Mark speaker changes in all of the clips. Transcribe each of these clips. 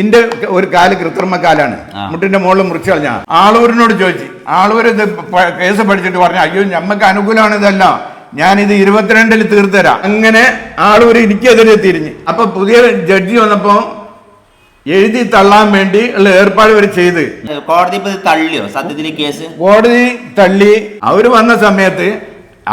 Speaker 1: ഇന്റെ ഒരു കാൽ കൃത്രിമ കാലാണ്. മുട്ടിന്റെ മുകളിൽ മുറിച്ച് കളഞ്ഞ. ആളൂരിനോട് ചോദിച്ചു ആളൂർ ഇത് കേസ് പഠിച്ചിട്ട് പറഞ്ഞു അയ്യോ ഞമ്മക്ക് അനുകൂലമാണ് ഇതെല്ലാം. ഞാനിത് ഇരുപത്തിരണ്ടിൽ തീർത്തരാം. അങ്ങനെ ആളൂര് എനിക്കെതിരെ തിരിഞ്ഞ്. അപ്പൊ പുതിയ ജഡ്ജി വന്നപ്പോ എഴുതി തള്ളാൻ വേണ്ടി ഉള്ള ഏർപ്പാട് വരെ ചെയ്ത്.
Speaker 2: കോടതി തള്ളിയോ? സത്യത്തിൽ കേസ്?
Speaker 1: കോടതി തള്ളി. അവർ വന്ന സമയത്ത്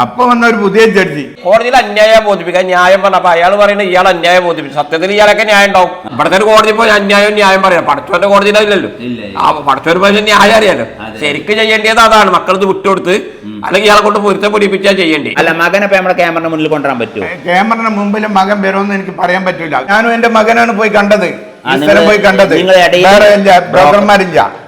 Speaker 1: അപ്പൊ വന്ന ഒരു പുതിയ ജഡ്ജി.
Speaker 3: കോടതിയിൽ അന്യായം ബോധിപ്പിക്കാൻ ന്യായം പറഞ്ഞപ്പോ അയാൾ പറയുന്നത് ഇയാൾ അന്യായം ബോധിപ്പിച്ചു. സത്യത്തിൽ ഇയാളൊക്കെ ന്യായം ഉണ്ടാവും. ഇവിടത്തെ ഒരു കോടതി പോയി അന്യായം ന്യായം പറയാം. പഠിച്ചവന്റെ
Speaker 2: കോടതിയിലല്ലോ.
Speaker 3: ആ പഠിച്ചൊരു പക്ഷേ ന്യായം അറിയാലോ. ശരിക്ക് ചെയ്യേണ്ടത് അതാണ്. മക്കളത് വിട്ടുകൊടുത്ത് അല്ലെങ്കിൽ ഇയാളെ കൊണ്ട് പൊരുത്തം പൊടിപ്പിച്ചാൽ ചെയ്യേണ്ടി.
Speaker 2: അല്ല മകനെ നമ്മുടെ ക്യാമറയുടെ മുന്നിൽ കൊണ്ടുവരാൻ പറ്റുമോ?
Speaker 1: ക്യാമറയുടെ മുമ്പിൽ മകൻ വരുമെന്ന് എനിക്ക് പറയാൻ പറ്റൂല. ഞാനും എന്റെ മകനാണ് പോയി കണ്ടത്.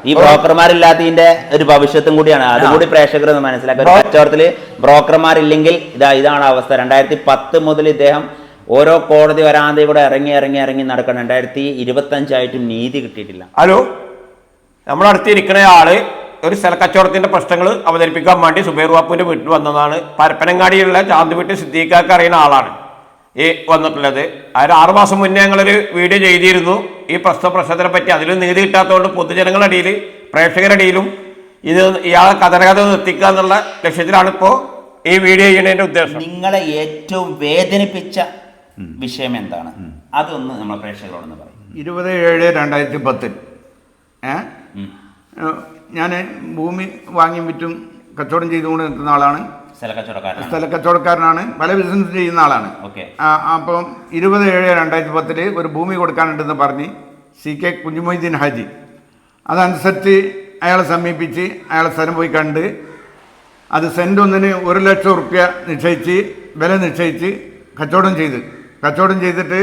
Speaker 1: ഈ
Speaker 2: ബ്രോക്കർമാരില്ലാത്തതിന്റെ ഒരു ഭവിഷ്യത്തും കൂടിയാണ്. അതുകൂടി പ്രേക്ഷകർ ഒന്ന് മനസ്സിലാക്കുക. കച്ചവടത്തിൽ ബ്രോക്കർമാരില്ലെങ്കിൽ ഇതാ ഇതാണ് അവസ്ഥ. രണ്ടായിരത്തി പത്ത് മുതൽ ഇദ്ദേഹം ഓരോ കോടതി വരാതെ കൂടെ ഇറങ്ങി ഇറങ്ങി ഇറങ്ങി നടക്കണം. രണ്ടായിരത്തി ഇരുപത്തി അഞ്ചായിട്ടും നീതി കിട്ടിയിട്ടില്ല.
Speaker 3: ഹലോ? നമ്മളടുത്തിരിക്കുന്ന ആൾ ഒരു സ്ഥലക്കച്ചവടത്തിന്റെ പ്രശ്നങ്ങൾ അവതരിപ്പിക്കാൻ വേണ്ടി സുബൈർ ബാപ്പുവിന്റെ വീട്ടിൽ വന്നതാണ്. പരപ്പനങ്ങാടിയിലുള്ള ചാന്തുവീട്ടിൽ സിദ്ദീഖാക്ക് അറിയുന്ന ആളാണ്. ഈ വന്നിട്ടുള്ളത് അതായത് ആറു മാസം മുന്നേ ഞങ്ങളൊരു വീഡിയോ ചെയ്തിരുന്നു. ഈ പ്രശ്ന പ്രശ്നത്തിനെ പറ്റി അതിലും നീതി കിട്ടാത്തതുകൊണ്ട് പൊതുജനങ്ങളുടെ ഇടയിൽ പ്രേക്ഷകരുടെ ഇടയിലും ഇത് ഇയാളെ കഥനകഥ നിർത്തിക്കുക എന്നുള്ള ലക്ഷ്യത്തിലാണ് ഇപ്പോൾ ഈ വീഡിയോ ചെയ്യുന്നതിന്റെ ഉദ്ദേശം.
Speaker 2: നിങ്ങളെ ഏറ്റവും വേദനിപ്പിച്ച വിഷയം എന്താണ്? അതൊന്ന് നമ്മൾ പ്രേക്ഷകരോടൊന്ന് പറയും.
Speaker 1: ഇരുപത് ഏഴ് രണ്ടായിരത്തി പത്തിൽ ഏ? ഞാൻ ഭൂമി വാങ്ങിയും വിറ്റും കച്ചവടം ചെയ്തുകൊണ്ട് നിൽക്കുന്ന ആളാണ്.
Speaker 2: സ്ഥല കച്ചവടക്കാരനാണ്
Speaker 1: പല ബിസിനസ് ചെയ്യുന്ന ആളാണ്. അപ്പം ഇരുപത് ഏഴ് രണ്ടായിരത്തി പത്തിൽ ഒരു ഭൂമി കൊടുക്കാനുണ്ടെന്ന് പറഞ്ഞ് സി കെ കുഞ്ഞുമൊയ്തീൻ ഹാജി. അതനുസരിച്ച് അയാളെ സമീപിച്ച് അയാളെ സ്ഥലം പോയി കണ്ട് അത് സെന്റ് ഒന്നിന് ഒരു ലക്ഷം റുപ്യ നിശ്ചയിച്ച് വില നിശ്ചയിച്ച് കച്ചവടം ചെയ്ത്. കച്ചവടം ചെയ്തിട്ട്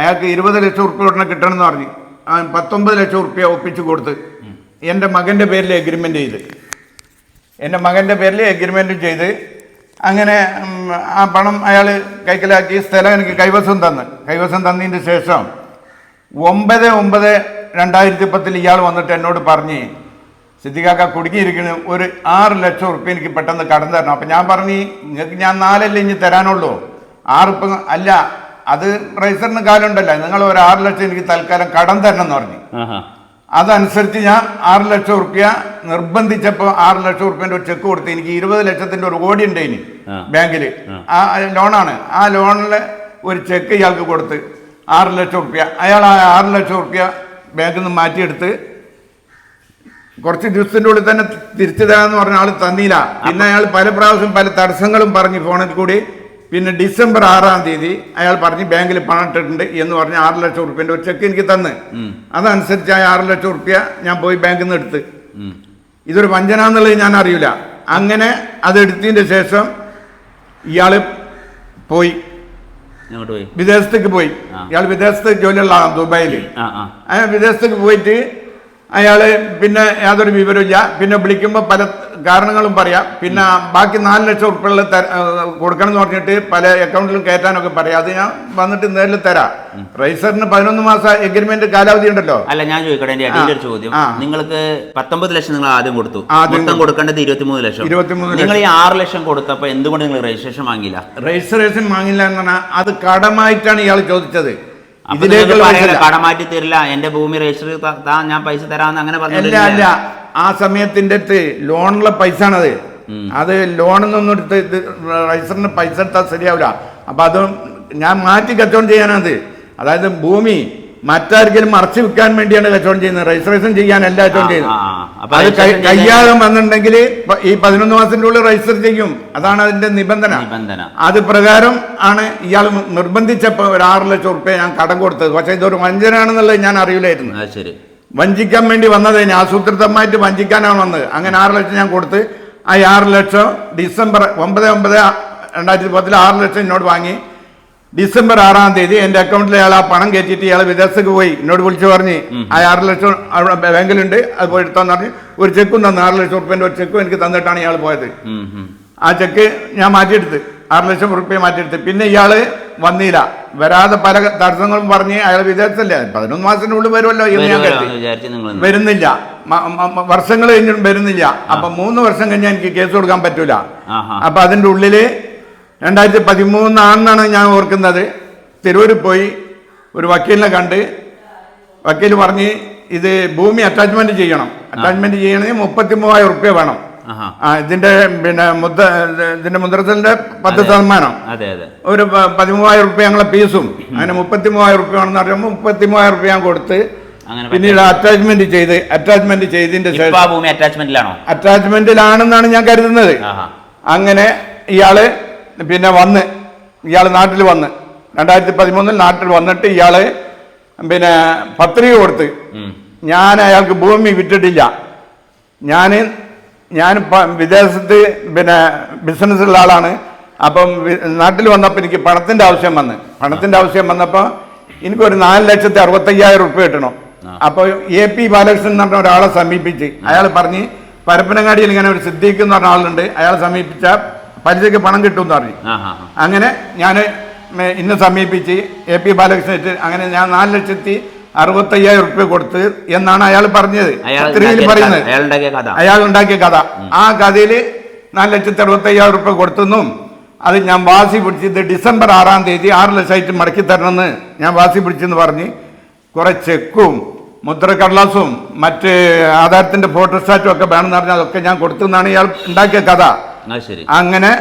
Speaker 1: അയാൾക്ക് ഇരുപത് ലക്ഷം റുപ്യ ഉടനെ കിട്ടണമെന്ന് പറഞ്ഞു. പത്തൊമ്പത് ലക്ഷം റുപ്യ ഒപ്പിച്ച് കൊടുത്ത് എന്റെ മകന്റെ പേരിൽ എഗ്രിമെന്റ് ചെയ്ത്. എന്റെ മകന്റെ പേരിൽ എഗ്രിമെന്റും ചെയ്ത് അങ്ങനെ ആ പണം അയാൾ കൈക്കലാക്കി സ്ഥലം എനിക്ക് കൈവശം തന്ന്. കൈവശം തന്നതിന് ശേഷം ഒമ്പത് ഒമ്പത് രണ്ടായിരത്തി പത്തിൽ ഇയാൾ വന്നിട്ട് എന്നോട് പറഞ്ഞ് സിദ്ദിഖാക്ക കുടുങ്ങിയിരിക്കുന്നു ഒരു ആറ് ലക്ഷം ഉറുപ്പ്യ എനിക്ക് പെട്ടെന്ന് കടം തരണം. അപ്പം ഞാൻ പറഞ്ഞു നിങ്ങൾക്ക് ഞാൻ നാലല്ലേ ഇനി തരാനുള്ളൂ? ആറുപ്പ് അല്ല അത് റൈസറിന് കാലുണ്ടല്ലോ. നിങ്ങൾ ഒരു ആറ് ലക്ഷം എനിക്ക് തൽക്കാലം കടം തരണം എന്ന് പറഞ്ഞു. അതനുസരിച്ച് ഞാൻ ആറ് ലക്ഷം റുപ്യ നിർബന്ധിച്ചപ്പോൾ ആറ് ലക്ഷം റുപ്യന്റെ ഒരു ചെക്ക് കൊടുത്ത് എനിക്ക് ഇരുപത് ലക്ഷത്തിന്റെ ഒരു കോടി ഉണ്ട് ഇനി. ബാങ്കിൽ ആ. ലോണാണ്. ആ ലോണിൽ ഒരു ചെക്ക് ഇയാൾക്ക് കൊടുത്ത് ആറ് ലക്ഷം റുപ്യ അയാൾ ആ ആറ് ലക്ഷം റുപ്യ ബാങ്കിൽ നിന്ന് മാറ്റിയെടുത്ത് കുറച്ച് ദിവസത്തിന്റെ ഉള്ളിൽ തന്നെ തിരിച്ചു തരാന്ന് പറഞ്ഞ ആൾ തന്നില്ല. പിന്നെ അയാൾ പല പ്രാവശ്യം പല തടസ്സങ്ങളും പറഞ്ഞു ഫോണിൽ കൂടി പിന്നെ ഡിസംബർ ആറാം തീയതി അയാൾ പറഞ്ഞ് ബാങ്കിൽ പണം ഇട്ടിട്ടുണ്ട് എന്ന് പറഞ്ഞ് ആറ് ലക്ഷം റുപ്യന്റെ ഒരു ചെക്ക് എനിക്ക് തന്ന്. അതനുസരിച്ച് ആ ആറ് ലക്ഷം റുപ്യ ഞാൻ പോയി ബാങ്കിൽ നിന്ന് എടുത്ത്. ഇതൊരു വഞ്ചന എന്നുള്ളത് ഞാൻ അറിയില്ല. അങ്ങനെ അത് എടുത്തതിന്റെ ശേഷം ഇയാൾ പോയി. വിദേശത്തേക്ക് പോയി. ഇയാൾ വിദേശത്ത് ജോലിയുള്ള ദുബായിൽ. വിദേശത്തേക്ക് പോയിട്ട് അയാൾ പിന്നെ യാതൊരു വിവരമില്ല പിന്നെ വിളിക്കുമ്പോൾ പല കാരണങ്ങളും പറയാം. പിന്നെ ബാക്കി നാല് ലക്ഷം ഉറുപ്പികൾ കൊടുക്കണം എന്ന് പറഞ്ഞിട്ട് പല അക്കൗണ്ടിലും കയറ്റാനൊക്കെ പറയാം. അത് ഞാൻ വന്നിട്ട് നേരിൽ തരാം. റൈസറിന് പതിനൊന്ന് മാസം എഗ്രിമെന്റ് കാലാവധി ഉണ്ടല്ലോ?
Speaker 2: അല്ല ഞാൻ ചോദിക്കട്ടെ എന്റെ അടിയിലൊരു ചോദ്യം. നിങ്ങൾക്ക് പത്തൊമ്പത് ലക്ഷം നിങ്ങൾ ആദ്യം കൊടുത്തു.
Speaker 1: ആദ്യം
Speaker 2: കൊടുക്കേണ്ടത് ഇരുപത്തിമൂന്ന് ലക്ഷം.
Speaker 1: 23
Speaker 2: നിങ്ങൾ ഈ ആറ് ലക്ഷം കൊടുത്തപ്പോ എന്തുകൊണ്ട് നിങ്ങൾ രജിസ്ട്രേഷൻ വാങ്ങിയില്ല?
Speaker 1: രജിസ്ട്രേഷൻ വാങ്ങില്ല എന്ന് പറഞ്ഞാൽ അത് കടമായിട്ടാണ് ഇയാൾ ചോദിച്ചത്.
Speaker 2: കടമാറ്റി തരില്ല എന്റെ ഭൂമി രജിസ്റ്റർ താ ഞാൻ പൈസ തരാമെന്ന് അങ്ങനെ
Speaker 1: അല്ല അല്ല. ആ സമയത്തിന്റെ അടുത്ത് ലോണുള്ള പൈസ ആണത് അത് ലോണിൽ നിന്നും എടുത്ത് ഇത് റൈസറിന് പൈസ എടുത്താൽ ശരിയാവില്ല അപ്പൊ അത് ഞാൻ മാറ്റി കച്ചവടം ചെയ്യാനത് അതായത് ഭൂമി മറ്റാർക്കെങ്കിലും മറച്ചു വിൽക്കാൻ വേണ്ടിയാണ് കച്ചവടം ചെയ്യുന്നത്. രജിസ്ട്രേഷൻ ചെയ്യാനല്ല കച്ചവടം ചെയ്യുന്നത്. അത് കയ്യാകം വന്നിട്ടുണ്ടെങ്കിൽ ഈ പതിനൊന്ന് മാസത്തിന്റെ ഉള്ളിൽ രജിസ്റ്റർ ചെയ്യും. അതാണ് അതിന്റെ നിബന്ധന. അത് പ്രകാരം ആണ് ഇയാൾ നിർബന്ധിച്ചപ്പോൾ ഒരു ആറ് ലക്ഷം ഉറുപ്പ്യ ഞാൻ കടം കൊടുത്തത്. പക്ഷേ ഇതൊരു വഞ്ചനാണെന്നുള്ളത് ഞാൻ അറിയില്ലായിരുന്നു.
Speaker 2: ശരി.
Speaker 1: വഞ്ചിക്കാൻ വേണ്ടി വന്നത് ഞാൻ ആസൂത്രിതമായിട്ട് വഞ്ചിക്കാനാണ് വന്നത്. അങ്ങനെ ആറ് ലക്ഷം ഞാൻ കൊടുത്ത് ആ ആറ് ലക്ഷം ഡിസംബർ ഒമ്പത് ഒമ്പത് രണ്ടായിരത്തി പത്തിൽ ആറ് ലക്ഷം എന്നോട് വാങ്ങി. ഡിസംബർ ആറാം തീയതി എന്റെ അക്കൗണ്ടിൽ അയാൾ ആ പണം കയറ്റിയിട്ട് ഇയാൾ വിദേശത്തേക്ക് പോയി. എന്നോട് വിളിച്ചു പറഞ്ഞ് ആ ആറ് ലക്ഷം അവിടെ ബാങ്കിലുണ്ട് അത് പോയി എടുത്താന്ന് പറഞ്ഞ് ഒരു ചെക്കും തന്നു. ആറ് ലക്ഷം റുപ്യന്റെ ഒരു ചെക്കും എനിക്ക് തന്നിട്ടാണ് ഇയാൾ പോയത്. ആ ചെക്ക് ഞാൻ മാറ്റിയെടുത്ത് ആറ് ലക്ഷം റുപ്യ മാറ്റിയെടുത്ത്. പിന്നെ ഇയാൾ വന്നില്ല. വരാതെ പല തടസ്സങ്ങളും പറഞ്ഞ് അയാൾ വിദേശത്തല്ലേ. പതിനൊന്ന് മാസത്തിനുള്ളിൽ വരുമല്ലോ എന്ന് ഞാൻ കരുതി. വരുന്നില്ല. വർഷങ്ങൾ കഴിഞ്ഞും വരുന്നില്ല. അപ്പൊ മൂന്ന് വർഷം കഴിഞ്ഞാൽ എനിക്ക് കേസ് കൊടുക്കാൻ പറ്റൂല. അപ്പൊ അതിന്റെ ഉള്ളിൽ രണ്ടായിരത്തി പതിമൂന്നാണെന്നാണ് ഞാൻ ഓർക്കുന്നത്. തിരൂരിൽ പോയി ഒരു വക്കീലിനെ കണ്ട് വക്കീൽ പറഞ്ഞ് ഇത് ഭൂമി അറ്റാച്ച്മെന്റ് ചെയ്യണം. അറ്റാച്ച്മെന്റ് ചെയ്യണമെങ്കിൽ മുപ്പത്തി മൂവായിരം റുപ്യ വേണം ഇതിന്റെ പിന്നെ മുദ്ര ഇതിന്റെ മുദ്രത്തിന്റെ പത്ത് ശതമാനം. ഒരു പതിമൂവായിരം റുപ്യ ഞങ്ങളെ ഫീസും അങ്ങനെ മുപ്പത്തി മൂവായിരം റുപ്യ ആണെന്ന് പറയുമ്പോൾ മുപ്പത്തി മൂവായിരം റുപ്യ ഞാൻ കൊടുത്ത് പിന്നീട് അറ്റാച്ച്മെന്റ് ചെയ്ത് അറ്റാച്ച്മെന്റ് ചെയ്തതിന്റെ ശേഷം
Speaker 2: അറ്റാച്ച്മെന്റിലാണോ
Speaker 1: അറ്റാച്ച്മെന്റിലാണെന്നാണ് ഞാൻ കരുതുന്നത്. അങ്ങനെ ഇയാൾ പിന്നെ വന്ന് ഇയാൾ നാട്ടിൽ വന്ന്. രണ്ടായിരത്തി പതിമൂന്നിൽ നാട്ടിൽ വന്നിട്ട് ഇയാൾ പിന്നെ പത്രിക കൊടുത്ത്. ഞാൻ അയാൾക്ക് ഭൂമി വിറ്റിട്ടില്ല. ഞാൻ ഞാൻ വിദേശത്ത് പിന്നെ ബിസിനസ്സുള്ള ആളാണ്. അപ്പം നാട്ടിൽ വന്നപ്പോൾ എനിക്ക് പണത്തിന്റെ ആവശ്യം വന്ന്. പണത്തിന്റെ ആവശ്യം വന്നപ്പോൾ എനിക്കൊരു നാല് ലക്ഷത്തി അറുപത്തയ്യായിരം റുപ്യ കിട്ടണം. അപ്പോൾ എ പി ബാലകൃഷ്ണൻ എന്ന് പറഞ്ഞ ഒരാളെ സമീപിച്ച്. അയാൾ പറഞ്ഞ് പരപ്പനങ്ങാടിയിൽ ഇങ്ങനെ ഒരു സിദ്ദീഖ് എന്ന് പറഞ്ഞ ആളുണ്ട്. അയാളെ സമീപിച്ച പലിശയ്ക്ക് പണം കിട്ടും എന്ന് പറഞ്ഞു. അങ്ങനെ ഞാൻ ഇന്ന് സമീപിച്ച് എ പി ബാലകൃഷ്ണൻ അങ്ങനെ ഞാൻ നാല് ലക്ഷത്തി അറുപത്തയ്യായിരം റുപ്യ കൊടുത്ത് എന്നാണ് അയാൾ പറഞ്ഞത്.
Speaker 2: സ്ത്രീയിൽ
Speaker 1: പത്രികയിൽ പറയുന്നത്.
Speaker 2: അയാൾ ഉണ്ടാക്കിയ കഥ.
Speaker 1: ആ കഥയിൽ നാല് ലക്ഷത്തി അറുപത്തയ്യായിരം റുപ്യ കൊടുത്തെന്നും അത് ഞാൻ വാസി പിടിച്ച് ഇത് ഡിസംബർ ആറാം തീയതി ആറ് ലക്ഷമായിട്ട് മടക്കി തരണമെന്ന് ഞാൻ വാസി പിടിച്ചെന്ന് പറഞ്ഞ് കുറെ ചെക്കും മുദ്രക്കടലാസും മറ്റ് ആധാരത്തിന്റെ ഫോട്ടോസ്റ്റാറ്റും ഒക്കെ വേണമെന്ന് പറഞ്ഞാൽ അതൊക്കെ ഞാൻ കൊടുത്തെന്നാണ് ഇയാൾ ഉണ്ടാക്കിയ കഥ. അങ്ങനെ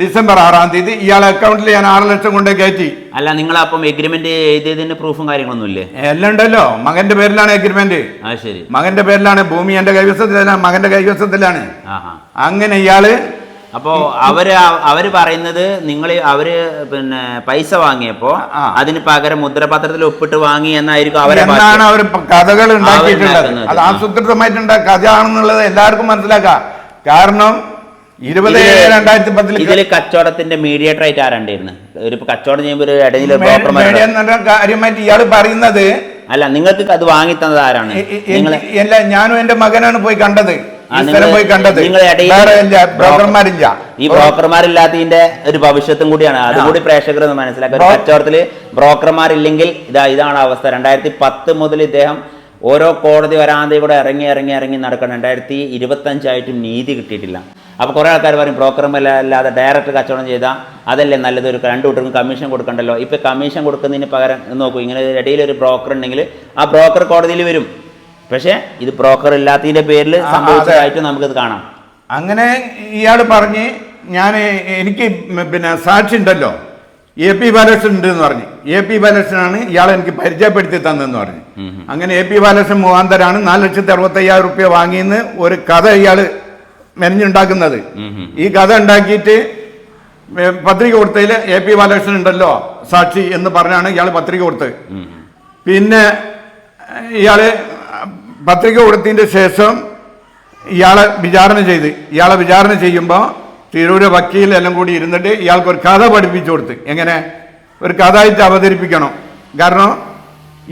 Speaker 1: ഡിസംബർ ആറാം തീയതി ഇയാളെ അക്കൗണ്ടിൽ ഞാൻ ആറ് ലക്ഷം കൊണ്ട് കയറ്റി.
Speaker 2: അല്ല നിങ്ങൾ അപ്പം എഗ്രിമെന്റ് എഴുതിയതിന്റെ പ്രൂഫും കാര്യങ്ങളൊന്നും ഇല്ലേ?
Speaker 1: എല്ലാം ഉണ്ടല്ലോ. മകന്റെ പേരിലാണ് എഗ്രിമെന്റ്
Speaker 2: ശരി.
Speaker 1: മകന്റെ പേരിലാണ് ഭൂമി എന്റെ കൈവശത്തിലാണ് മകന്റെ കൈവശത്തിലാണ്. അങ്ങനെ ഇയാൾ
Speaker 2: അപ്പോ അവർ അവർ പറയുന്നത് നിങ്ങൾ അവർ പിന്നെ പൈസ വാങ്ങിയപ്പോ. അതിന് പകരം മുദ്രപത്രത്തിൽ ഒപ്പിട്ട് വാങ്ങി എന്നായിരിക്കും അവരെ
Speaker 1: എന്നാണ് അവർ കഥകൾ ഉണ്ടാക്കിയിട്ടുള്ളത്. അത് ആസൂത്രിതമായിട്ടുണ്ട. കഥയാണെന്നുള്ളത് എല്ലാവർക്കും മനസ്സിലാക്കാം. കാരണം ഇരുപത്
Speaker 2: ഇതിൽ
Speaker 1: രണ്ടായിരത്തി പത്തിൽ
Speaker 2: ഇതിൽ കച്ചവടത്തിന്റെ മീഡിയേറ്റർ ആയിട്ട് ആരാണ്ടായിരുന്നു? ഒരു കച്ചവടം ചെയ്യുമ്പോൾ ഒരു ഇടയിൽ
Speaker 1: കാര്യമായിട്ട് ഇയാൾ പറയുന്നത്
Speaker 2: അല്ല നിങ്ങൾക്ക് അത് വാങ്ങി തന്നത് ആരാണ്
Speaker 1: എല്ലാ ഞാനും എന്റെ മകനാണ് പോയി കണ്ടത്. പോയി കണ്ടത്. ബ്രോക്കർമാരില്ല.
Speaker 2: ഈ ബ്രോക്കർമാരില്ലാത്തതിന്റെ ഒരു ഭവിഷ്യത്തും കൂടിയാണ്. അതുകൂടി പ്രേക്ഷകർ മനസ്സിലാക്കുക. കച്ചവടത്തിൽ ബ്രോക്കർമാരില്ലെങ്കിൽ ഇതാ ഇതാണ് അവസ്ഥ. രണ്ടായിരത്തി പത്ത് മുതൽ ഇദ്ദേഹം ഓരോ കോടതി വരാതെ ഇവിടെ ഇറങ്ങി ഇറങ്ങി ഇറങ്ങി നടക്കണം. രണ്ടായിരത്തി ഇരുപത്തഞ്ചായിട്ടും നീതി കിട്ടിയിട്ടില്ല. അപ്പോൾ കുറേ ആൾക്കാർ പറയും ബ്രോക്കർമാർ അല്ലാതെ ഡയറക്റ്റ് കച്ചവടം ചെയ്താൽ അതല്ലേ നല്ലത് ഒരു രണ്ടു കൂട്ടർക്കും കമ്മീഷൻ കൊടുക്കണ്ടല്ലോ. ഇപ്പോൾ കമ്മീഷൻ കൊടുക്കുന്നതിന് പകരം നോക്കൂ ഇങ്ങനെ ഇടയിൽ ഒരു ബ്രോക്കർ ഉണ്ടെങ്കിൽ ആ ബ്രോക്കർ കോടതിയിൽ വരും. പക്ഷേ ഇത് ബ്രോക്കർ ഇല്ലാത്തതിന്റെ പേരിൽ സംഭവിച്ചതായിട്ട് നമുക്കിത് കാണാം.
Speaker 1: അങ്ങനെ ഇയാൾ പറഞ്ഞ് ഞാൻ എനിക്ക് പിന്നെ സാക്ഷി ഉണ്ടല്ലോ എ പി ബാലകൃഷ്ണൻ ഉണ്ട് എന്ന് പറഞ്ഞു എ പി ബാലകൃഷ്ണനാണ് ഇയാളെ എനിക്ക് പരിചയപ്പെടുത്തി തന്നെന്ന് പറഞ്ഞു. അങ്ങനെ എ പി ബാലകൃഷ്ണൻ മുഖാന്തരാണ് നാല് ലക്ഷത്തി അറുപത്തി അയ്യായിരം റുപ്യ വാങ്ങിയെന്ന് ഒരു കഥ ഇയാൾ മെനഞ്ഞുണ്ടാക്കുന്നത്. ഈ കഥ ഉണ്ടാക്കിയിട്ട് പത്രിക കൊടുത്തതിൽ എ പി ബാലകൃഷ്ണൻ ഉണ്ടല്ലോ സാക്ഷി എന്ന് പറഞ്ഞാണ് ഇയാൾ പത്രിക കൊടുത്തത്. പിന്നെ ഇയാൾ പത്രിക കൊടുത്തതിന്റെ ശേഷം ഇയാളെ വിചാരണ ചെയ്ത് ഇയാളെ വിചാരണ ചെയ്യുമ്പോൾ തിരൂര് വക്കീൽ എല്ലാം കൂടി ഇരുന്നിട്ട് ഇയാൾക്ക് ഒരു കഥ പഠിപ്പിച്ചു കൊടുത്ത്. എങ്ങനെ? ഒരു കഥ ആയിട്ട് അവതരിപ്പിക്കണം. കാരണം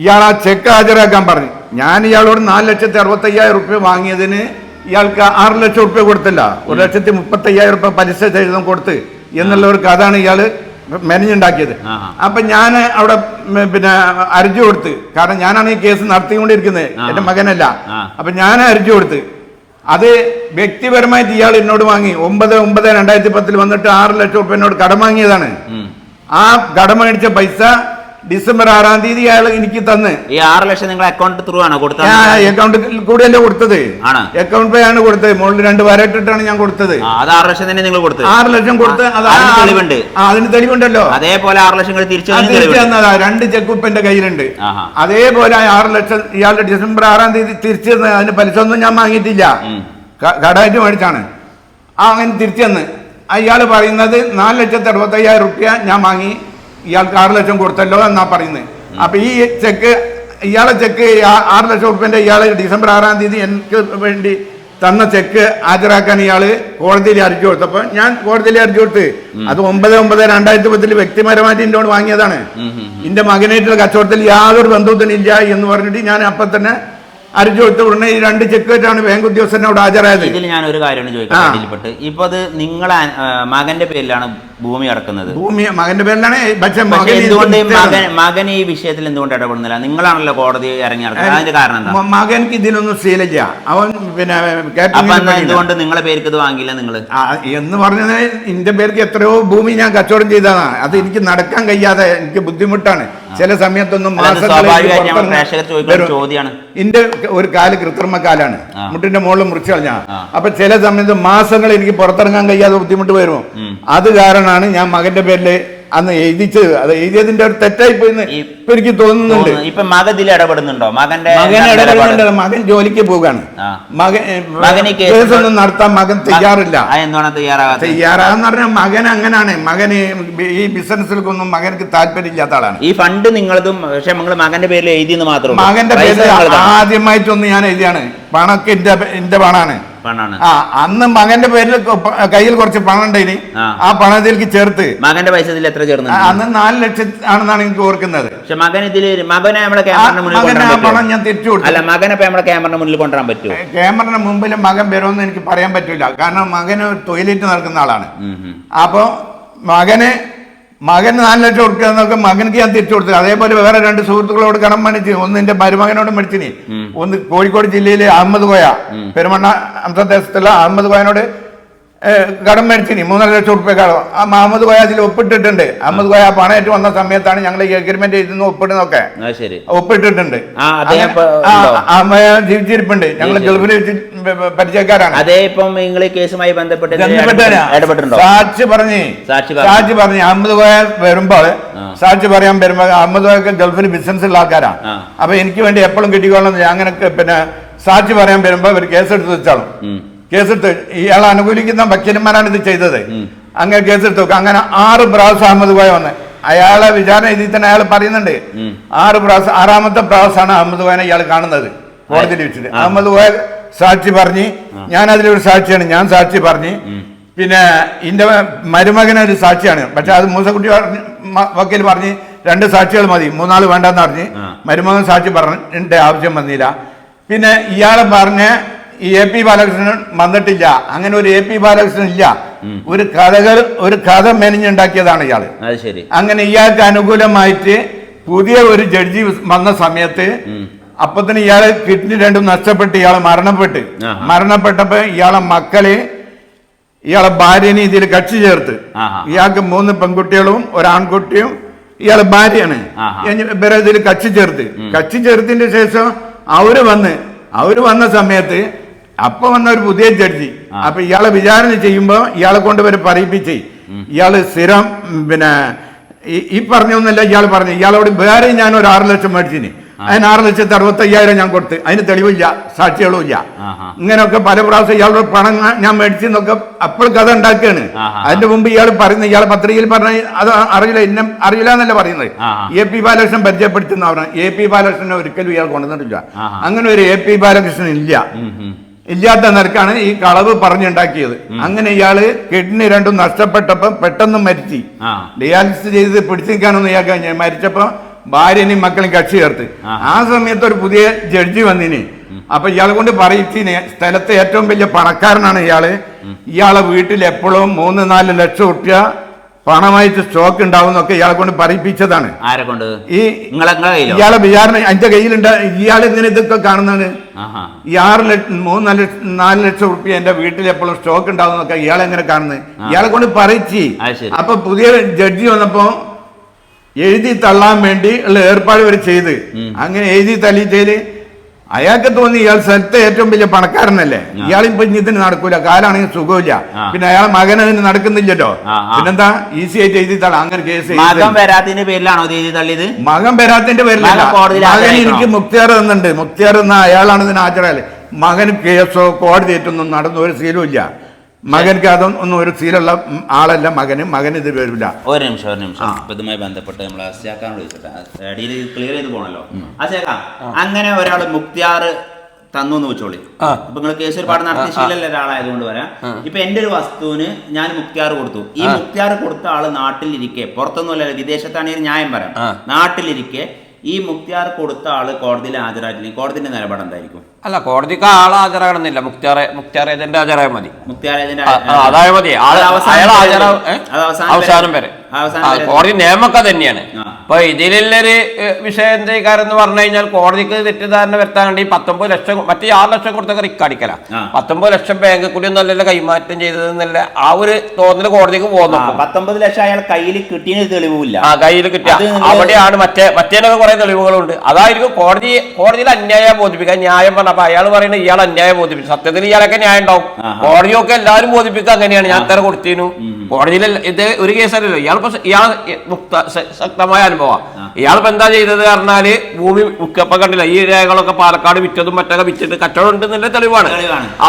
Speaker 1: ഇയാൾ ആ ചെക്ക് ഹാജരാക്കാൻ പറഞ്ഞു. ഞാൻ ഇയാളോട് നാല് ലക്ഷത്തി അറുപത്തയ്യായിരം റുപ്യ വാങ്ങിയതിന് ഇയാൾക്ക് ആറ് ലക്ഷം റുപ്യ കൊടുത്തില്ല. ഒരു ലക്ഷത്തി മുപ്പത്തയ്യായിരം റുപ്യ പലിശ സഹിതം കൊടുത്ത് എന്നുള്ള ഒരു കഥയാണ് ഇയാൾ മെനഞ്ഞുണ്ടാക്കിയത്. അപ്പൊ ഞാൻ അവിടെ പിന്നെ അരിച്ചു കൊടുത്ത്. കാരണം ഞാനാണ് ഈ കേസ് നടത്തിക്കൊണ്ടിരിക്കുന്നത്. എന്റെ മകനല്ല. അപ്പൊ ഞാൻ അരിച്ചു കൊടുത്ത്. അത് വ്യക്തിപരമായിട്ട് ഇയാൾ എന്നോട് വാങ്ങി. ഒമ്പത് ഒമ്പത് രണ്ടായിരത്തി പത്തിൽ വന്നിട്ട് ആറ് ലക്ഷം റുപ്യ എന്നോട് കടം വാങ്ങിയതാണ്. ആ കടം മേടിച്ച പൈസ ഡിസംബർ ആറാം തീയതി അയാൾ എനിക്ക് തന്ന്.
Speaker 2: ഈ ആറ് ലക്ഷം നിങ്ങൾ അക്കൗണ്ട് ത്രൂ ആണോ കൊടുത്തത്?
Speaker 1: അക്കൗണ്ട് കൂടി കൂടെയല്ലേ കൊടുത്തത്?
Speaker 2: ആണ്.
Speaker 1: അക്കൗണ്ട് പേ ആണ് കൊടുത്തത്. മോളിൽ രണ്ട് വരട്ടിട്ടാണ് ഞാൻ കൊടുത്തത്.
Speaker 2: അത് ആറ് ലക്ഷം തന്നെ നിങ്ങൾ കൊടുത്തത്.
Speaker 1: ആറ് ലക്ഷം കൊടുത്ത്
Speaker 2: തെളിവുണ്ട്.
Speaker 1: അതിന് തെളിവുണ്ടല്ലോ.
Speaker 2: അതേപോലെ ആറ് ലക്ഷം തിരിച്ചു.
Speaker 1: തന്നതാ രണ്ട് ചെക്ക് ഇപ്പൊ എന്റെ കയ്യിലുണ്ട്. അതേപോലെ ആറ് ലക്ഷം ഇയാളുടെ ഡിസംബർ ആറാം തീയതി തിരിച്ചു തന്ന. അതിന് പലിശ ഒന്നും ഞാൻ വാങ്ങിയിട്ടില്ല. കടായിട്ട് കടമായിട്ട് മേടിച്ചാണ്. ആ അങ്ങനെ തിരിച്ചു തന്ന്. അയാൾ പറയുന്നത് നാല് ലക്ഷത്തി അറുപത്തി അയ്യായിരം റുപ്യ ഞാൻ വാങ്ങി. ഇയാൾക്ക് ആറ് ലക്ഷം കൊടുത്തല്ലോ എന്നാ പറയുന്നത് അപ്പൊ ഈ ചെക്ക് ഇയാളെ ചെക്ക് ആറ് ലക്ഷം ഉറുപ്പിന്റെ ഇയാൾ ഡിസംബർ ആറാം തീയതി എനിക്ക് വേണ്ടി തന്ന ചെക്ക് ഹാജരാക്കാൻ ഇയാൾ കോടതിയിൽ അരിച്ചു കൊടുത്തപ്പോ ഞാൻ കോടതിയിൽ അരിച്ചു കൊടുത്ത്. അത് ഒമ്പത് ഒമ്പത് രണ്ടായിരത്തി പത്തിൽ വ്യക്തിപരമായിട്ട് എന്നോട് വാങ്ങിയതാണ്. എന്റെ മകനായിട്ടുള്ള കച്ചവടത്തിൽ യാതൊരു ബന്ധുത്തിനില്ല എന്ന് പറഞ്ഞിട്ട് ഞാൻ അപ്പൊ തന്നെ അരിച്ചു കൊടുത്ത ഉടനെ ഈ രണ്ട് ചെക്ക് വെച്ചാണ് ബാങ്ക് ഉദ്യോഗസ്ഥനോട് ഹാജരായത്.
Speaker 2: ഇതിൽ ഞാൻ ഒരു കാര്യമാണ് ചോദിക്കുന്നത് ഇപ്പൊ അത് നിങ്ങളെ മകന്റെ പേരിലാണ് ഭൂമി അടക്കുന്നത്.
Speaker 1: ഭൂമി മകന്റെ പേരിലാണ്
Speaker 2: എന്തുകൊണ്ട് മകൻ മകൻ ഈ വിഷയത്തിൽ എന്തുകൊണ്ട് ഇടപെടുന്നില്ല? നിങ്ങളാണല്ലോ കോടതി ഇറങ്ങി നടക്കുന്നത്. അതിന്റെ കാരണം എന്താ?
Speaker 1: മകൻക്ക് ഇതിലൊന്നും സീലജ അവൻ പിന്നെ.
Speaker 2: എന്തുകൊണ്ട് നിങ്ങളെ പേർക്ക് ഇത് വാങ്ങിയില്ല നിങ്ങൾ
Speaker 1: എന്ന് പറഞ്ഞത് എന്റെ പേർക്ക് എത്രയോ ഭൂമി ഞാൻ കച്ചവടം ചെയ്തതാണ്. അത് എനിക്ക് നടക്കാൻ കഴിയാതെ എനിക്ക് ബുദ്ധിമുട്ടാണ്. ചില സമയത്തൊന്നും
Speaker 2: അല്ല, എന്റെ ഒരു.
Speaker 1: കാൽ കൃത്രിമ കാലാണ്. മുട്ടിന്റെ മുകളിൽ മുറിച്ചു കളഞ്ഞ. അപ്പൊ ചില സമയത്ത് മാസങ്ങൾ എനിക്ക് പുറത്തിറങ്ങാൻ കഴിയാതെ ബുദ്ധിമുട്ട് വരും അത് കാരണമാണ് ഞാൻ മകന്റെ പേരിൽ അന്ന് എഴുതിച്ചത്. അത് എഴുതിയതിന്റെ ഒരു തെറ്റായി പോയി
Speaker 2: ഈ-
Speaker 1: ഇപ്പൊ എനിക്ക് തോന്നുന്നുണ്ട്.
Speaker 2: തോന്നുന്നു. ഇപ്പൊ മകൻ ഇതിൽ ഇടപെടുന്നുണ്ടോ? മകന്റെ
Speaker 1: മകൻ ഇടപെടുന്നുണ്ട്. മകൻ ജോലിക്ക് പോവുകയാണ്. മകൻ
Speaker 2: മകന് കേസ്
Speaker 1: കേസൊന്നും നടത്താൻ മകൻ തയ്യാറില്ല.
Speaker 2: എന്താണ്
Speaker 1: തയ്യാറാന്ന് പറഞ്ഞാൽ മകൻ അങ്ങനാണ്. മകന് ഈ ബിസിനസ്സിലൊന്നും മകനക്ക് താല്പര്യമില്ലാത്ത ആളാണ്.
Speaker 2: ഈ ഫണ്ട് നിങ്ങളതും പക്ഷെ നിങ്ങൾ മകന്റെ പേരിൽ എഴുതിയെന്ന് മാത്രം.
Speaker 1: മകന്റെ പേരിൽ ആദ്യമായിട്ടൊന്ന് ഞാൻ എഴുതിയാണ്. പണമൊക്കെ എന്റെ എന്റെ പണാണ്. ആ അന്ന് മകന്റെ പേരിൽ കയ്യിൽ കുറച്ച് പണം ഉണ്ടായിന്
Speaker 2: ആ.
Speaker 1: പണത്തിലേക്ക് ചേർത്ത്.
Speaker 2: മകന്റെ പൈസ ഇതിൽ എത്ര
Speaker 1: ആ,
Speaker 2: ചേർന്നുണ്ട്
Speaker 1: അന്ന് നാല് ലക്ഷം ആണെന്നാണ് എനിക്ക് ഓർക്കുന്നത്.
Speaker 2: പക്ഷെ മകൻ ഇതിൽ മകനെ നമ്മളെ
Speaker 1: ആ
Speaker 2: മുന്നിൽ
Speaker 1: പണം ഞാൻ തിരിച്ചു കൊടുത്തു.
Speaker 2: അല്ല മകനെ നമ്മളെ ക്യാമറയുടെ മുന്നിൽ കൊണ്ടുവരാൻ പറ്റുമോ?
Speaker 1: ക്യാമറയുടെ മുമ്പിൽ മകൻ വരുമെന്ന് എനിക്ക് പറയാൻ പറ്റില്ല. കാരണം മകന് ടോയ്ലറ്റ് നടക്കുന്ന ആളാണ്. അപ്പോ മകന് മകന് നാല് ലക്ഷം കൊടുക്കുക എന്നൊക്കെ മകനക്ക് ഞാൻ തിരിച്ചു കൊടുത്തു അതേപോലെ വേറെ രണ്ട് സുഹൃത്തുക്കളോട് കടം മേടിച്ച് ഒന്ന് എന്റെ മരുമകനോട് മേടിച്ചിനി. ഒന്ന് കോഴിക്കോട് ജില്ലയിലെ അഹമ്മദ് കോയ. പെരുമണ്ണ അന്തർദേശത്തുള്ള അഹമ്മദ് കോയനോട് കടം മേടിച്ചിനി. മൂന്നര ലക്ഷം റുപ്യ കടം. ആ മുഹമ്മദ് കോയ അതിൽ ഒപ്പിട്ടിട്ടുണ്ട്. അഹമ്മദ് കോയ പണം പണമായിട്ട് വന്ന സമയത്താണ് ഞങ്ങൾ ഈ അഗ്രിമെന്റ് എഴുതുന്ന
Speaker 2: ഒപ്പിടുന്നൊക്കെ
Speaker 1: ഒപ്പിട്ടിട്ടുണ്ട്. ജീവിച്ചിരിപ്പുണ്ട്. ഞങ്ങൾ ഗൾഫിൽ പരിചയക്കാരാണ്.
Speaker 2: അതേ ഇപ്പം നിങ്ങൾ കേസുമായി ബന്ധപ്പെട്ട്
Speaker 1: സാക്ഷി പറഞ്ഞ്.
Speaker 2: സാക്ഷി പറഞ്ഞു.
Speaker 1: അഹമ്മദ് കോയ വരുമ്പോൾ. സാക്ഷി പറയാൻ വരുമ്പോ അഹമ്മദ് കോയൊക്കെ ഗൾഫിൽ ബിസിനസ് ഉള്ള
Speaker 2: ആൾക്കാരാണ്.
Speaker 1: അപ്പൊ എനിക്ക് വേണ്ടി എപ്പോഴും കിട്ടിക്കോളണം അങ്ങനെ പിന്നെ സാക്ഷി പറയാൻ വരുമ്പോ ഒരു കേസെടുത്ത് വെച്ചാളും. കേസെടുത്ത് ഇയാൾ അനുകൂലിക്കുന്ന വക്കീലന്മാരാണ് ഇത് ചെയ്തത്. അങ്ങനെ കേസെടുത്തു. അങ്ങനെ ആറ് പ്രാവശ്യം അഹമ്മദ് കോയ വന്ന്. അയാളെ വിചാരണ ഇതിൽ തന്നെ അയാൾ പറയുന്നുണ്ട്. ആറ് പ്രാവശ്യം ആറാമത്തെ പ്രാവശ്യമാണ് അഹമ്മദ് കോയനെ ഇയാൾ കാണുന്നത് കോടതിയിൽ വെച്ചിട്ട് അഹമ്മദ് കോയ സാക്ഷി പറഞ്ഞ് ഞാൻ അതിലൊരു സാക്ഷിയാണ് ഞാൻ സാക്ഷി പറഞ്ഞ്. പിന്നെ ഇന്റെ മരുമകനൊരു സാക്ഷിയാണ്. പക്ഷെ അത് മൂസക്കുട്ടി പറഞ്ഞ് വക്കീൽ പറഞ്ഞ് രണ്ട് സാക്ഷികൾ മതി മൂന്നാൾ വേണ്ടെന്ന് പറഞ്ഞ്. മരുമകൻ സാക്ഷി പറഞ്ഞിട്ട് ആവശ്യം വന്നില്ല. പിന്നെ ഇയാളെ പറഞ്ഞ ഈ എ പി ബാലകൃഷ്ണൻ വന്നിട്ടില്ല. അങ്ങനെ ഒരു എ പി ബാലകൃഷ്ണൻ ഇല്ല. ഒരു കഥകൾ ഒരു കഥ മെനഞ്ഞുണ്ടാക്കിയതാണ്
Speaker 2: ഇയാൾ.
Speaker 1: അങ്ങനെ ഇയാൾക്ക് അനുകൂലമായിട്ട് പുതിയ ഒരു ജഡ്ജി വന്ന സമയത്ത് അപ്പൊ തന്നെ ഇയാളെ കിഡ്നി രണ്ടും നഷ്ടപ്പെട്ട് ഇയാൾ മരണപ്പെട്ട്. മരണപ്പെട്ടപ്പോ ഇയാളെ മക്കളെ ഇയാളെ ഭാര്യനെ ഇതിൽ കക്ഷി ചേർത്ത്. ഇയാൾക്ക് മൂന്ന് പെൺകുട്ടികളും ഒരാൺകുട്ടിയും ഇയാളെ ഭാര്യയാണ്. ഇവരെ ഇതിൽ കക്ഷി ചേർത്ത്. കക്ഷി ചേർത്തിന്റെ ശേഷം അവർ വന്ന് അവർ വന്ന സമയത്ത് അപ്പൊ വന്ന ഒരു പുതിയ ജഡ്ജി. അപ്പൊ ഇയാളെ വിചാരണ ചെയ്യുമ്പോ ഇയാളെ കൊണ്ട് വരെ പറയിപ്പിച്ച് ഇയാൾ സ്ഥിരം പിന്നെ ഈ- പറഞ്ഞൊന്നല്ല ഇയാൾ പറഞ്ഞു ഇയാളോട് വേറെ ഞാൻ ഒരു ആറ് ലക്ഷം മേടിച്ചിന്. അതിന് ആറ് ലക്ഷത്തി അറുപത്തി അയ്യായിരം ഞാൻ കൊടുത്ത്. അതിന് തെളിവില്ല സാക്ഷികളും ഇല്ല ഇങ്ങനെയൊക്കെ പല പ്രാവശ്യം ഇയാളുടെ പണം ഞാൻ ഞാൻ മേടിച്ചെന്നൊക്കെ അപ്പോൾ കഥ ഉണ്ടാക്കുകയാണ് അതിന്റെ മുമ്പ് ഇയാൾ പറയുന്നത് ഇയാൾ പത്രികയിൽ പറഞ്ഞ അത് അറിയില്ല ഇന്ന അറിയില്ല എന്നല്ല പറയുന്നത്. എ പി ബാലകൃഷ്ണൻ പരിചയപ്പെടുത്തുന്ന പറഞ്ഞു എ പി ബാലകൃഷ്ണനെ ഒരിക്കലും ഇയാൾ കൊണ്ടുവന്നിട്ടില്ല. അങ്ങനെ ഒരു എ പി ബാലകൃഷ്ണൻ ഇല്ല. ഇല്ലാത്ത നിരക്കാണ് ഈ കളവ് പറഞ്ഞുണ്ടാക്കിയത്. അങ്ങനെ ഇയാൾ കിഡ്നി രണ്ടും നഷ്ടപ്പെട്ടപ്പോ പെട്ടെന്ന് മരിച്ചു. ഡയാലിസിസ് ചെയ്ത് പിടിച്ചു നിൽക്കാനൊന്നും ഇയാൾക്ക് മരിച്ചപ്പോ ഭാര്യനെയും മക്കളെയും കക്ഷി ചേർത്ത്.
Speaker 2: ആ.
Speaker 1: ആ സമയത്ത് ഒരു പുതിയ ജഡ്ജി വന്നിന്. അപ്പൊ ഇയാളെ കൊണ്ട് പറയിച്ചിന്. സ്ഥലത്തെ ഏറ്റവും വലിയ പണക്കാരനാണ് ഇയാൾ. ഇയാളെ വീട്ടിൽ എപ്പോഴും മൂന്ന് നാല് ലക്ഷം റുപ്യ പണമായിട്ട് സ്റ്റോക്ക് ഉണ്ടാവും എന്നൊക്കെ ഇയാളെ കൊണ്ട് പറയിപ്പിച്ചതാണ്.
Speaker 2: ആരെ കൊണ്ട്?
Speaker 1: ഈ ഇയാളെ വിചാരണ എന്റെ കയ്യിലുണ്ട്. ഇയാൾ ഇങ്ങനെ ഇതൊക്കെ കാണുന്നതാണ്. ഈ ആറ് ലക്ഷം മൂന്ന് നാല് ലക്ഷം നാല് ലക്ഷം റുപ്യ എന്റെ വീട്ടിൽ എപ്പോഴും സ്റ്റോക്ക് ഉണ്ടാവുന്നൊക്കെ ഇയാളെ എങ്ങനെ കാണുന്നത്? ഇയാളെ കൊണ്ട് പറയിച്ചി. അപ്പൊ പുതിയ ജഡ്ജി വന്നപ്പോ എഴുതി തള്ളാൻ വേണ്ടി ഉള്ള ഏർപ്പാട് ഇവർ ചെയ്ത്. അങ്ങനെ എഴുതി തള്ളിയിട്ടേൽ അയാൾക്ക് തോന്നി ഇയാൾ സ്ഥലത്തെ ഏറ്റവും വലിയ പണക്കാരനല്ലേ? ഇയാളിപ്പോ ഇപ്പൊ ഇതിന് നടക്കൂല. കാലാണെങ്കിൽ സുഖമില്ല. പിന്നെ അയാളെ മകൻ അതിന് നടക്കുന്നില്ലല്ലോ. പിന്നെന്താ? ഈസി ആയിട്ട് എഴുതി തള്ളാം. അങ്ങനെ കേസ്
Speaker 2: മകൻ
Speaker 1: എഴുതി.
Speaker 2: വരാത്തതിന്റെ പേരിലാണോ ഇത് എഴുതി തള്ളിയത്?
Speaker 1: മകൻ വരാത്തിന്റെ പേരിലല്ല.
Speaker 2: മകൻ?
Speaker 1: എനിക്ക് മുക്തിയാർ തന്നിട്ടുണ്ട്. മുക്തിയാർ എന്ന അയാളാണ് ഇതിന് ഹാജരായത്. മകന് കേസോ കോടതി ഏറ്റൊന്നും നടന്ന ഒരു ഇല്ല മകൻക്ക് അതൊന്നും ഒരു സീലുള്ള ആളല്ല മകന്. മകൻ ഇത് വരില്ല.
Speaker 2: ഒരു നിമിഷം ഒരു നിമിഷം. ഇപ്പൊ ഇതുമായി ബന്ധപ്പെട്ട് നമ്മൾ അസ്യാക്കാനോട് ചോദിച്ചോട്ടെ അടിയിൽ ക്ലിയർ ചെയ്ത് പോണല്ലോ. അസ്യാക്ക അങ്ങനെ ഒരാൾ മുക്തിയാറ് തന്നു എന്ന് വെച്ചോളി. അപ്പൊ നിങ്ങൾ കേസ് ഒരുപാട് നടത്തിയ ഒരാളായതുകൊണ്ട് വരാം ഇപ്പൊ എന്റെ ഒരു വസ്തുവിന് ഞാൻ മുക്തിയാറ് കൊടുത്തു. ഈ മുക്തിയാറ് കൊടുത്ത ആൾ നാട്ടിലിരിക്കെ പുറത്തൊന്നുമല്ല വിദേശത്താണെങ്കിൽ ന്യായം പറയാം. നാട്ടിലിരിക്കെ ഈ മുക്തിയാർ കൊടുത്ത ആൾ കോടതിയിൽ ഹാജരായിട്ടില്ലെങ്കിൽ കോടതിന്റെ നിലപാട് എന്തായിരിക്കും?
Speaker 3: അല്ല കോടതിക്ക് ആൾ ഹാജരാകണമെന്നില്ല. മുക്തിയാറെ മുക്തിയാർ ഏജന്റ് ഹാജരായ മതി
Speaker 2: മുക്തിയാർ ഏജന്റ്
Speaker 3: അതായത് മതി.
Speaker 2: ആൾ അവസാനം വരെ.
Speaker 3: കോടതി നിയമമൊക്കെ തന്നെയാണ്. അപ്പൊ ഇതിലുള്ളൊരു വിഷയം എന്ന് പറഞ്ഞു കഴിഞ്ഞാൽ കോടതിക്ക് തെറ്റിദ്ധാരണ വരുത്താൻ വേണ്ടി പത്തൊമ്പത് ലക്ഷം മറ്റേ ആറ് ലക്ഷം കൊടുത്തൊക്കെ റിക്കടിക്കല. പത്തൊമ്പത് ലക്ഷം ബാങ്ക് കൂടി ഒന്നല്ലല്ലോ കൈമാറ്റം ചെയ്തതെന്നല്ല ആ ഒരു തോന്നൽ കോടതിക്ക് പോകുന്നു
Speaker 2: പത്തൊമ്പത് ലക്ഷം അയാൾ കയ്യിൽ കിട്ടിയ തെളിവില്ല
Speaker 3: ആ കയ്യിൽ കിട്ടിയ അവിടെയാണ് മറ്റേ മറ്റേനൊക്കെ കുറെ തെളിവുകളുണ്ട്. അതായിരിക്കും കോടതി കോടതിയിൽ അന്യായം ബോധിപ്പിക്കാൻ ന്യായം പറഞ്ഞ അപ്പൊ അയാൾ പറയുന്നത് ഇയാൾ അന്യായം ബോധിപ്പിച്ചു. സത്യത്തിൽ ഇയാളൊക്കെ ന്യായം ഉണ്ടാവും. കോടതിയൊക്കെ എല്ലാവരും ബോധിപ്പിക്കുക അങ്ങനെയാണ്. ഞാൻ ഇത്ര കൊടുത്തിരുന്നു കോടതിയിൽ ഇത് ഒരു കേസല്ലല്ലോ ഇയാളിപ്പോ ഇയാൾ മുക്ത ശക്തമായ അനുഭവമാണ് ഇയാളിപ്പോ എന്താ ചെയ്തത് പറഞ്ഞാൽ ഭൂമി മുക്കപ്പം കണ്ടില്ല ഈ രേഖകളൊക്കെ പാലക്കാട് വിറ്റതും മറ്റൊക്കെ വിറ്റിട്ട് കച്ചവടം ഉണ്ടെന്നുള്ള തെളിവാണ്.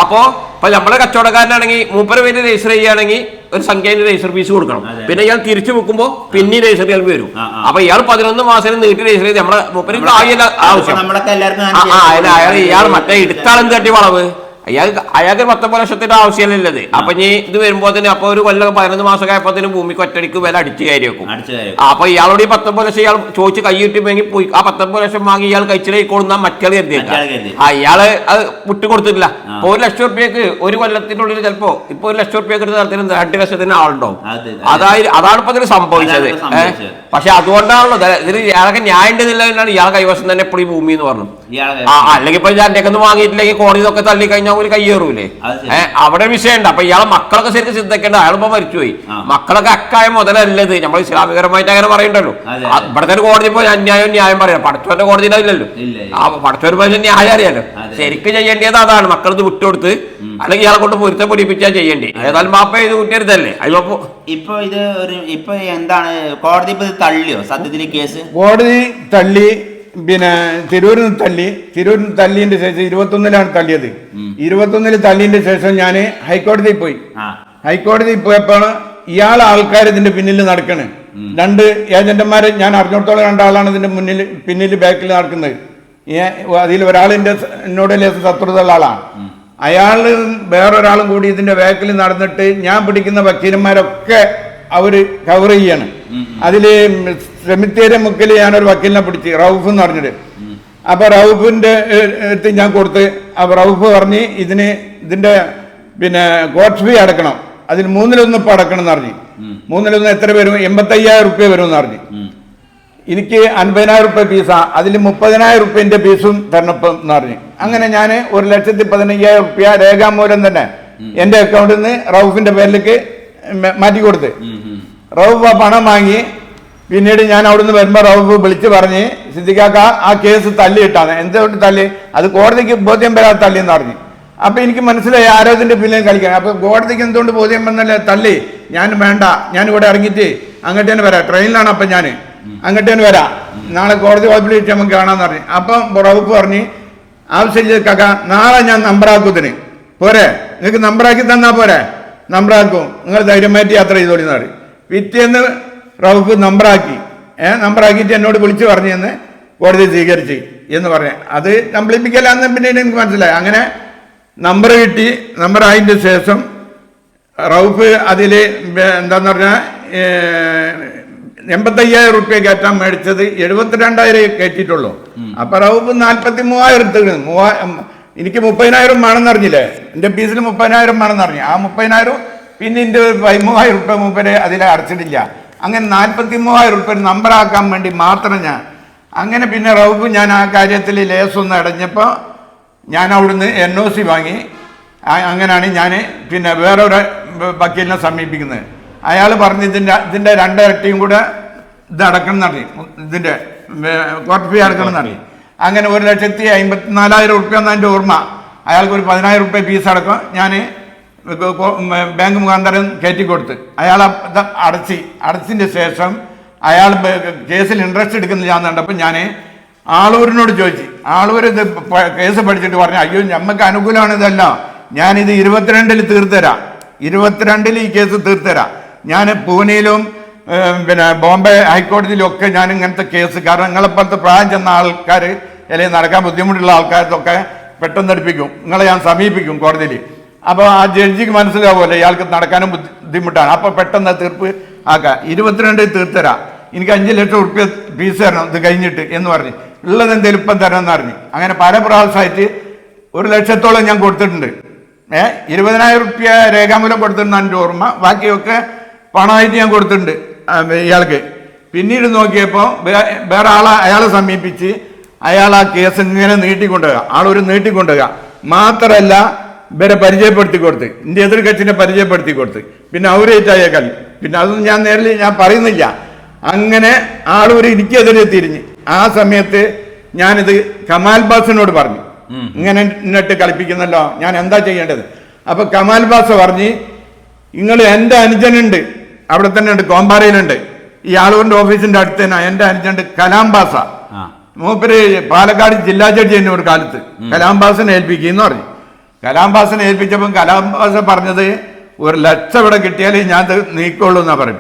Speaker 3: അപ്പോ ഇപ്പൊ നമ്മളെ കച്ചവടക്കാരനാണെങ്കിൽ മൂപ്പര പേര് രജിസ്റ്റർ ചെയ്യുകയാണെങ്കിൽ ഒരു സംഖ്യയിൽ രജിസ്റ്റർ ഫീസ് കൊടുക്കണം. പിന്നെ ഇയാൾ തിരിച്ചു വെക്കുമ്പോൾ പിന്നെ രജിസ്റ്റർ ചെയ്യാൻ വരും. അപ്പൊ ഇയാൾ പതിനൊന്ന് മാസം നീട്ടി രജിസ്റ്റർ ചെയ്ത് നമ്മളെ മൂപ്പര് ആവശ്യം. അയാൾ ഇയാൾ മറ്റേ എടുത്താളെന്ത് തട്ടി വളവ്? അയാൾ അയാൾക്ക് പത്തൊമ്പത് ലക്ഷത്തിന്റെ ആവശ്യമല്ലത് അപ്പൊ ഇനി ഇത് വരുമ്പോ തന്നെ അപ്പൊ ഒരു കൊല്ലം പതിനൊന്ന് മാസം ആയപ്പോഴത്തേനും ഭൂമിക്ക് ഒറ്റടിക്ക് വില അടിച്ചു കയറി വെക്കും. അപ്പൊ ഇയാളോട് ഈ പത്തൊമ്പത് ലക്ഷം ഇയാൾ ചോദിച്ച് കൈ കിട്ടിയെങ്കിൽ പോയി. ആ പത്തൊമ്പത് ലക്ഷം വാങ്ങി ഇയാൾ കഴിച്ചിലേക്കൊള്ളുന്ന മറ്റേ
Speaker 2: എന്ത്.
Speaker 3: ആ ഇയാൾ അത് വിട്ടു കൊടുത്തില്ല
Speaker 2: ആ.
Speaker 3: അപ്പൊ ഒരു ലക്ഷം റുപ്യക്ക് ഒരു കൊല്ലത്തിനുള്ളിൽ ചിലപ്പോ ഇപ്പൊ ഒരു ലക്ഷം റുപ്യക്ക് എടുത്ത തരത്തിൽ രണ്ട് ലക്ഷത്തിന് ആളുണ്ടാവും
Speaker 2: അതെ.
Speaker 3: അതായത് അതാണ് ഇപ്പൊ ഇതിന് സംഭവിച്ചത്? പക്ഷെ അതുകൊണ്ടാണല്ലോ ഇതിന് ഇയാളൊക്കെ ന്യായം ഉണ്ടെന്നില്ല ഇയാൾ കൈവശം തന്നെ എപ്പോഴും ഈ ഭൂമി എന്ന് പറഞ്ഞു അല്ലെങ്കിൽ ഇപ്പൊ ഞാൻ എന്റെ വാങ്ങിയിട്ടില്ലെങ്കിൽ കോടതി ഒക്കെ തള്ളി കഴിഞ്ഞാൽ ഒരു കയ്യേറൂലേ ഏഹ് അവിടെ വിഷയമുണ്ട്. അപ്പൊ ഇയാളെ മക്കളൊക്കെ ശരിക്കും ചിന്തിക്കേണ്ട അയാളിപ്പോ മരിച്ചുപോയി. മക്കളൊക്കെ അക്കായ മുതലല്ലത്. നമ്മൾ ഇസ്ലാമികരമായിട്ട് അങ്ങനെ പറയണ്ടല്ലോ. ഇവിടത്തെ കോടതി പോയി അന്യായം ന്യായം പറയാം പടച്ചോന്റെ കോടതിയിൽ അതില്ലല്ലോ
Speaker 2: ഇല്ല, ഇല്ല.
Speaker 3: ആ പടച്ചോന് പക്ഷേ ന്യായം അറിയാലോ. ശരിക്കും ചെയ്യേണ്ടത് അതാണ്. മക്കളത് വിട്ടുകൊടുത്ത് അല്ലെങ്കിൽ ഇയാളെ കൊണ്ട് പൊരുത്തം പിടിപ്പിച്ചാൽ ചെയ്യേണ്ടി ഏതായാലും മാപ്പ ഇത് കുട്ടിയരുതല്ലേ അതിപ്പോ
Speaker 2: ഇപ്പൊ ഇത് ഒരു ഇപ്പൊ എന്താണ്? കോടതി ഇപ്പൊ ഇത് തള്ളിയോ? സത്യത്തിന് കേസ്?
Speaker 1: കോടതി തള്ളി പിന്നെ തിരൂരിൽ തള്ളി തിരൂരിൽ തള്ളിയതിന്റെ ശേഷം ഇരുപത്തൊന്നിലാണ് തള്ളിയത്. ഇരുപത്തൊന്നിൽ തള്ളിയതിന്റെ ശേഷം ഞാൻ ഹൈക്കോടതിയിൽ പോയി. ഹൈക്കോടതിയിൽ പോയപ്പോൾ ഇയാൾ ആൾക്കാർ ഇതിന്റെ പിന്നിൽ നടക്കണ്. രണ്ട് ഏജന്റുമാര് ഞാൻ അറിഞ്ഞിടത്തോളം രണ്ടാളാണ് ഇതിന്റെ മുന്നിൽ പിന്നിൽ ബാക്കിൽ നടക്കുന്നത്. അതിൽ ഒരാളിന്റെ എന്നോട് ശത്രുത ശത്രുതയുള്ള ആളാണ് അയാളും വേറൊരാളും കൂടി ഇതിന്റെ ബാക്കിൽ നടന്നിട്ട് ഞാൻ പിടിക്കുന്ന വക്കീലന്മാരൊക്കെ അവർ കവർ ചെയ്യാണ്. അതിൽ സെമിത്തേരി മുക്കിൽ ഒരു വക്കീലിനെ പിടിച്ച് റൌഫ് എന്ന് പറഞ്ഞിട്ട്. അപ്പൊ റൌഫിന്റെ അടുത്ത് ഞാൻ കൊടുത്ത് അപ്പൊ റൌഫ് പറഞ്ഞ് ഇതിന് ഇതിന്റെ പിന്നെ കോട്ട് ഫീ അടക്കണം. അതിന് മൂന്നിലൊന്ന് ഇപ്പൊ അടക്കണം എന്ന് പറഞ്ഞു. മൂന്നിലൊന്ന് എത്ര വരും? എൺപത്തയ്യായിരം റുപ്യ വരും എന്ന് പറഞ്ഞു. എനിക്ക് അൻപതിനായിരം റുപ്യ ഫീസാ അതിൽ മുപ്പതിനായിരം റുപ്യന്റെ ഫീസും തരണപ്പം എന്ന് പറഞ്ഞു. അങ്ങനെ ഞാൻ ഒരു ലക്ഷത്തി പതിനയ്യായിരം റുപ്യ രേഖാമൂലം തന്നെ എന്റെ അക്കൗണ്ടിൽ നിന്ന് റൌഫിന്റെ പേരിലേക്ക് മാറ്റി കൊടുത്ത്. റൌഫ് ആ പണം വാങ്ങി പിന്നീട് ഞാൻ അവിടുന്ന് വരുമ്പോൾ റൌഫ് വിളിച്ച് പറഞ്ഞ് സിദ്ദിഖാക്ക ആ കേസ് തള്ളിയിട്ടാണ് എന്തുകൊണ്ട് തള്ളി? അത് കോടതിക്ക് ബോധ്യം വരാതെ തള്ളിയെന്ന് പറഞ്ഞു. അപ്പൊ എനിക്ക് മനസ്സിലായി ആരോഗ്യത്തിന്റെ പിന്നിൽ കളിക്കാൻ. അപ്പൊ കോടതിക്ക് എന്തുകൊണ്ട് ബോധ്യം വന്നല്ലേ തല്ലി ഞാൻ വേണ്ട ഞാൻ ഇവിടെ ഇറങ്ങിയിട്ട് അങ്ങോട്ട് തന്നെ വരാം. ട്രെയിനിലാണ് അപ്പൊ ഞാൻ തന്നെ വരാം. നാളെ കോടതി ഹോസ്പിറ്റലിൽ നമുക്ക് കാണാന്ന് പറഞ്ഞു. അപ്പം റൌഫ് പറഞ്ഞ് ആവശ്യമില്ല കാക്ക നാളെ ഞാൻ നമ്പറാക്കുത്തിന് പോരെ? നിങ്ങൾക്ക് നമ്പറാക്കി തന്നാ പോരെ? നമ്പറാക്കും. നിങ്ങൾ ധൈര്യമായിട്ട് യാത്ര ചെയ്തോളി എന്ന് പറയും പിറ്റേന്ന് റൌഫ് നമ്പറാക്കി. ഏഹ് നമ്പറാക്കിയിട്ട് എന്നോട് വിളിച്ചു പറഞ്ഞു എന്ന് കോടതി സ്വീകരിച്ച് എന്ന് പറഞ്ഞു. അത് കംപ്ലീപ്പിക്കലാന്ന് പിന്നീട് എനിക്ക് മനസ്സിലായി. അങ്ങനെ നമ്പർ കിട്ടി. നമ്പർ ആയതിന്റെ ശേഷം റൗഫ് അതിൽ എന്താന്ന് പറഞ്ഞാൽ എൺപത്തയ്യായിരം റുപ്യ കയറ്റാൻ മേടിച്ചത് എഴുപത്തിരണ്ടായിരം കയറ്റിയിട്ടുള്ളൂ. അപ്പൊ റൗഫ് നാൽപ്പത്തി മൂവായിരം എടുത്തു മൂവായിരം എനിക്ക് മുപ്പതിനായിരം വേണമെന്ന് അറിഞ്ഞില്ലേ എന്റെ ഫീസിൽ മുപ്പതിനായിരം വേണമെന്ന് അറിഞ്ഞു ആ മുപ്പതിനായിരം പിന്നെ എന്റെ പതിമൂവായിരം റുപ്യ മുമ്പേ അതിൽ അടച്ചിട്ടില്ല. അങ്ങനെ നാൽപ്പത്തി മൂവായിരം ഉൾപ്പെടെ നമ്പറാക്കാൻ വേണ്ടി മാത്രം ഞാൻ. അങ്ങനെ പിന്നെ റൗബ് ഞാൻ ആ കാര്യത്തിൽ ലേസൊന്ന് അടഞ്ഞപ്പോൾ ഞാൻ അവിടുന്ന് എൻ ഒ സി വാങ്ങി. അങ്ങനെയാണ് ഞാൻ പിന്നെ വേറൊരു വക്കീലിനെ സമീപിക്കുന്നത്. അയാൾ പറഞ്ഞ് ഇതിന്റെ ഇതിന്റെ രണ്ടിരട്ടിയും കൂടെ ഇത് അടക്കണം എന്നറിയും ഇതിന്റെ കോർട്ട് ഫീ അടക്കണം എന്നറിയും അങ്ങനെ ഒരു ലക്ഷത്തി അമ്പത്തിനാലായിരം നാലായിരം എന്നാണ് എന്റെ ഓർമ്മ. അയാൾക്ക് ഒരു പതിനായിരം ഉറുപ്പ്യ ഫീസ് അടക്കം ഞാൻ ബാങ്ക് മുഖാന്തരം കയറ്റി കൊടുത്ത്. അയാൾ അടച്ചി അടച്ച് അടച്ചതിന്റെ ശേഷം അയാൾ കേസിൽ ഇൻട്രസ്റ്റ് എടുക്കുന്നില്ല എന്ന് കണ്ടപ്പോൾ ഞാൻ ആളൂരിനോട് ചോദിച്ചു. ആളൂർ ഇത് കേസ് പഠിച്ചിട്ട് പറഞ്ഞു അയ്യോ ഞമ്മക്ക് അനുകൂലമാണ് ഇതെല്ലാം. ഞാനിത് ഇരുപത്തിരണ്ടിൽ തീർത്തരാം. ഇരുപത്തിരണ്ടിൽ ഈ കേസ് തീർത്തരാം. ഞാൻ പൂനെയിലും പിന്നെ ബോംബെ ഹൈക്കോടതിയിലും ഒക്കെ ഞാൻ ഇങ്ങനത്തെ കേസ് കാരണം നിങ്ങളെപ്പോലത്തെ പ്രായം ചെന്ന ആൾക്കാർ അല്ലെങ്കിൽ നടക്കാൻ ബുദ്ധിമുട്ടുള്ള ആൾക്കാർക്കൊക്കെ പെട്ടെന്ന് എടുപ്പിക്കും. നിങ്ങളെ ഞാൻ സമീപിക്കും കോടതിയിൽ. അപ്പോൾ ആ ജഡ്ജിക്ക് മനസ്സിലാവുമല്ലോ ഇയാൾക്ക് നടക്കാനും ബുദ്ധിമുട്ടാണ്. അപ്പോൾ പെട്ടെന്ന് തീർപ്പ് ആക്കാം. ഇരുപത്തിരണ്ടിൽ തീർത്തരാം. എനിക്ക് അഞ്ച് ലക്ഷം ഉറുപ്പ്യ ഫീസ് തരണം ഇത് കഴിഞ്ഞിട്ട് എന്ന് പറഞ്ഞു. ഉള്ളത് എന്തെങ്കിലും ഇപ്പം തരണം എന്ന് പറഞ്ഞു. അങ്ങനെ പല പ്രാവശ്യമായിട്ട് ഒരു ലക്ഷത്തോളം ഞാൻ കൊടുത്തിട്ടുണ്ട്. ഏ ഇരുപതിനായിരം റുപ്യ രേഖാമൂലം കൊടുത്തിട്ടുണ്ട് എന്റെ ഓർമ്മ. ബാക്കിയൊക്കെ പണമായിട്ട് ഞാൻ കൊടുത്തിട്ടുണ്ട് ഇയാൾക്ക്. പിന്നീട് നോക്കിയപ്പോൾ വേറെ ആളെ അയാളെ സമീപിച്ച് അയാൾ ആ കേസ് ഇങ്ങനെ നീട്ടിക്കൊണ്ടുപോകുക ആളൊരു നീട്ടിക്കൊണ്ടുപോകുക മാത്രമല്ല ഇവരെ പരിചയപ്പെടുത്തി കൊടുത്ത് ഇന്ത്യ എതിർ കക്ഷിനെ പരിചയപ്പെടുത്തി കൊടുത്ത്. പിന്നെ അവരേറ്റായ കളി പിന്നെ അതൊന്നും ഞാൻ നേരിൽ ഞാൻ പറയുന്നില്ല. അങ്ങനെ ആളൊരു എനിക്കെതിരെ തിരിഞ്ഞ്. ആ സമയത്ത് ഞാനിത് കമാൽ ബാസിനോട് പറഞ്ഞു. ഇങ്ങനെ എന്നിട്ട് കളിപ്പിക്കുന്നല്ലോ ഞാൻ എന്താ ചെയ്യേണ്ടത്? അപ്പൊ കമാൽ ബാസ് പറഞ്ഞ് നിങ്ങൾ എന്റെ അനുജനുണ്ട് അവിടെ തന്നെ ഉണ്ട് കോമ്പാറയിലുണ്ട്. ഈ ആളുകളുടെ ഓഫീസിന്റെ അടുത്ത് തന്നെ എന്റെ അനുജനുണ്ട് കലാം
Speaker 2: ബാസ.
Speaker 1: മൂപ്പര് പാലക്കാട് ജില്ലാ ജഡ്ജി തന്നെ ഒരു കാലത്ത് കലാംബാസിനെ ഏൽപ്പിക്കുന്നു പറഞ്ഞു. കലാംബാസിനെ ഏൽപ്പിച്ചപ്പം കലാംബാസ് പറഞ്ഞത് ഒരു ലക്ഷം ഇവിടെ കിട്ടിയാലേ ഞാൻ നീക്കുള്ളൂ എന്നാ പറയും.